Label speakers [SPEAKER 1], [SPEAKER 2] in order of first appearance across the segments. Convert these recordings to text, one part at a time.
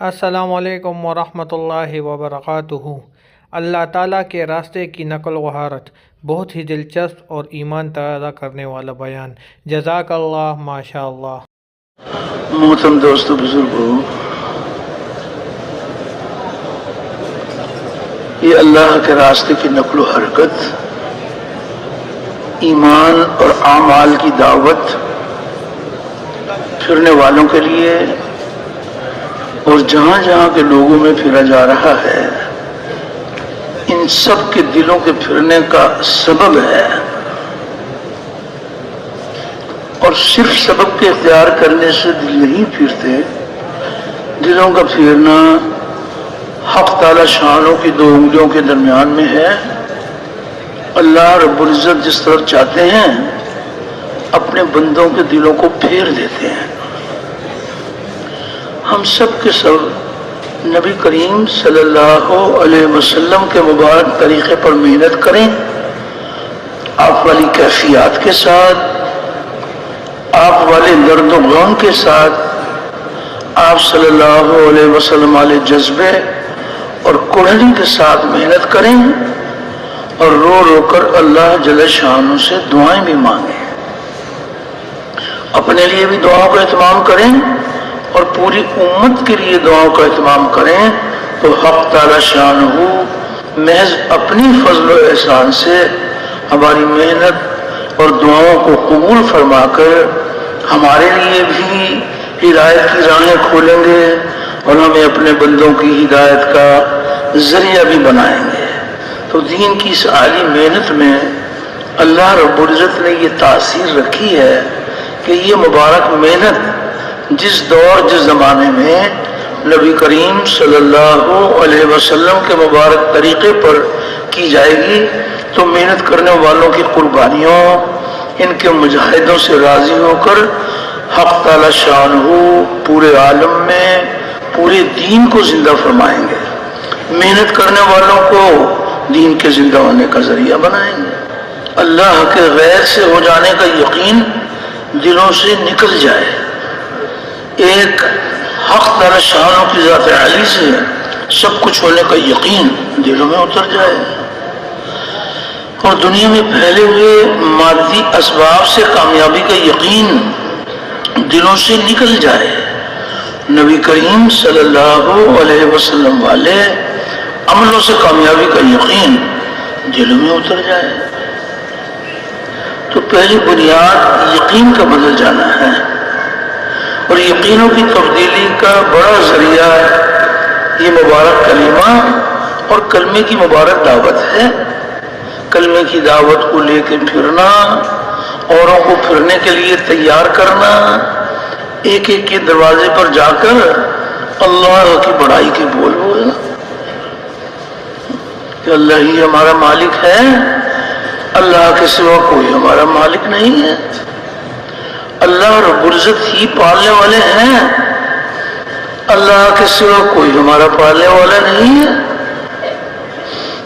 [SPEAKER 1] السلام علیکم ورحمۃ اللہ وبرکاتہ اللہ تعالیٰ کے راستے کی نقل و حارت بہت ہی دلچسپ اور ایمان تازہ کرنے والا بیان۔ جزاک اللہ ماشاء اللہ
[SPEAKER 2] محترم دوستو، بزرگو، یہ اللہ کے راستے کی نقل و حرکت، ایمان اور اعمال کی دعوت پھرنے والوں کے لیے اور جہاں جہاں کے لوگوں میں پھرا جا رہا ہے، ان سب کے دلوں کے پھرنے کا سبب ہے۔ اور صرف سبب کے اختیار کرنے سے دل نہیں پھرتے، دلوں کا پھرنا حق تعالی شانوں کی دو انگلیوں کے درمیان میں ہے۔ اللہ رب العزت جس طرف چاہتے ہیں، اپنے بندوں کے دلوں کو پھیر دیتے ہیں۔ ہم سب کے سب نبی کریم صلی اللہ علیہ وسلم کے مبارک طریقے پر محنت کریں۔ آپ والی کیفیات کے ساتھ، آپ والے درد و غم کے ساتھ، آپ صلی اللہ علیہ وسلم والے جذبے اور کوڑھنی کے ساتھ محنت کریں اور رو رو کر اللہ جل شانوں سے دعائیں بھی مانگیں۔ اپنے لیے بھی دعاؤں کا اہتمام کریں۔ اور پوری امت کے لیے دعاؤں کا اہتمام کریں تو حق تعالی شان ہو محض اپنی فضل و احسان سے ہماری محنت اور دعاؤں کو قبول فرما کر ہمارے لیے بھی ہدایت کی راہیں کھولیں گے اور ہمیں اپنے بندوں کی ہدایت کا ذریعہ بھی بنائیں گے۔ تو دین کی اس عالی محنت میں اللہ رب العزت نے یہ تاثیر رکھی ہے کہ یہ مبارک محنت جس دور، جس زمانے میں نبی کریم صلی اللہ علیہ وسلم کے مبارک طریقے پر کی جائے گی، تو محنت کرنے والوں کی قربانیوں، ان کے مجاہدوں سے راضی ہو کر حق تعالی شان ہو پورے عالم میں، پورے دین کو زندہ فرمائیں گے۔ محنت کرنے والوں کو دین کے زندہ ہونے کا ذریعہ بنائیں گے۔ اللہ کے غیر سے ہو جانے کا یقین دلوں سے نکل جائے۔ ایک حق تعالی شانوں کی ذات علی سے سب کچھ ہونے کا یقین دلوں میں اتر جائے۔ اور دنیا میں پھیلے ہوئے مادی اسباب سے کامیابی کا یقین دلوں سے نکل جائے۔ نبی کریم صلی اللہ علیہ وسلم والے عملوں سے کامیابی کا یقین دلوں میں اتر جائے۔ تو پہلی بنیاد یقین کا بدل جانا ہے۔ اور یقینوں کی تبدیلی کا بڑا ذریعہ یہ مبارک کلمہ اور کلمے کی مبارک دعوت ہے۔ کلمے کی دعوت کو لے کے پھرنا، اوروں کو پھرنے کے لیے تیار کرنا، ایک ایک کے دروازے پر جا کر اللہ کی بڑائی کے بول بولنا۔ کہ اللہ ہی ہمارا مالک ہے، اللہ کے سوا کوئی ہمارا مالک نہیں ہے۔ اللہ رب العزت ہی پالنے والے ہیں۔ اللہ کے سوا کوئی ہمارا پالنے والا نہیں ہے۔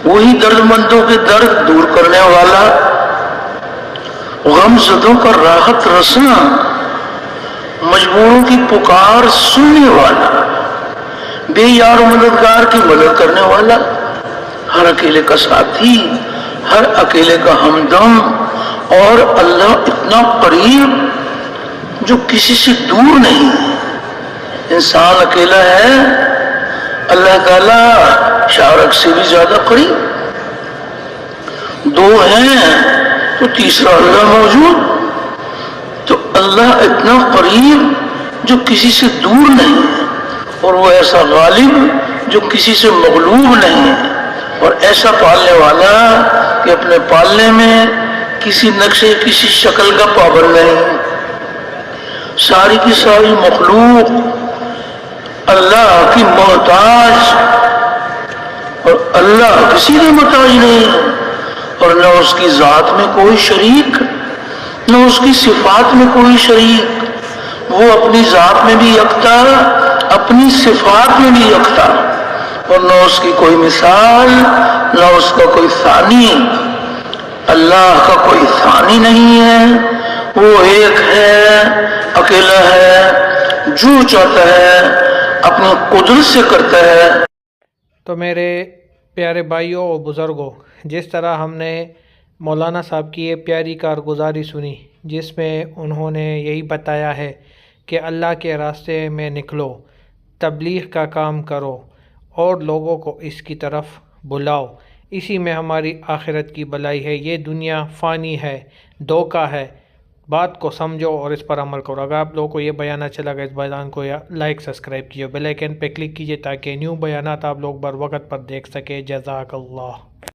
[SPEAKER 2] وہی درد مندوں کے درد دور کرنے والا غم زدوں کا راحت رسنا، مجبوروں کی پکار سننے والا، بے یار و مددگار کی مدد کرنے والا، ہر اکیلے کا ساتھی، ہر اکیلے کا ہمدم، اور اللہ اتنا قریب جو کسی سے دور نہیں انسان اکیلا ہے۔ اللہ تعالی شارک سے بھی زیادہ قریب۔ دو ہیں تو تیسرا اللہ موجود۔ تو اللہ اتنا قریب جو کسی سے دور نہیں ہے۔ اور وہ ایسا غالب جو کسی سے مغلوب نہیں ہے۔ اور ایسا پالنے والا کہ اپنے پالنے میں کسی نقشے، کسی شکل کا پابند نہیں ساری کی ساری مخلوق اللہ کی محتاج اور اللہ کسی کا محتاج نہیں اور نہ اس کی ذات میں کوئی شریک، نہ اس کی صفات میں کوئی شریک۔ وہ اپنی ذات میں بھی یکتا، اپنی صفات میں بھی یکتا۔ اور نہ اس کی کوئی مثال، نہ اس کا کوئی ثانی۔ اللہ کا کوئی ثانی نہیں ہے، وہ ایک ہے۔ اکیلا ہے، جو چاہتا ہے اپنی قدرت سے کرتا ہے۔
[SPEAKER 1] تو میرے پیارے بھائیوں اور بزرگوں، جس طرح ہم نے مولانا صاحب کی یہ پیاری کارگزاری سنی، جس میں انہوں نے یہی بتایا ہے کہ اللہ کے راستے میں نکلو، تبلیغ کا کام کرو اور لوگوں کو اس کی طرف بلاؤ۔ اسی میں ہماری آخرت کی بلائی ہے۔ یہ دنیا فانی ہے، دھوکہ ہے۔ بات کو سمجھو اور اس پر عمل کرو۔ اگر آپ لوگوں کو یہ بیان اچھا لگا اس بیان کو لائک سبسکرائب کیجیے بیل آئکن پہ کلک کیجیے تاکہ نیو بیانات آپ لوگ بر وقت پر دیکھ سکے جزاک اللہ۔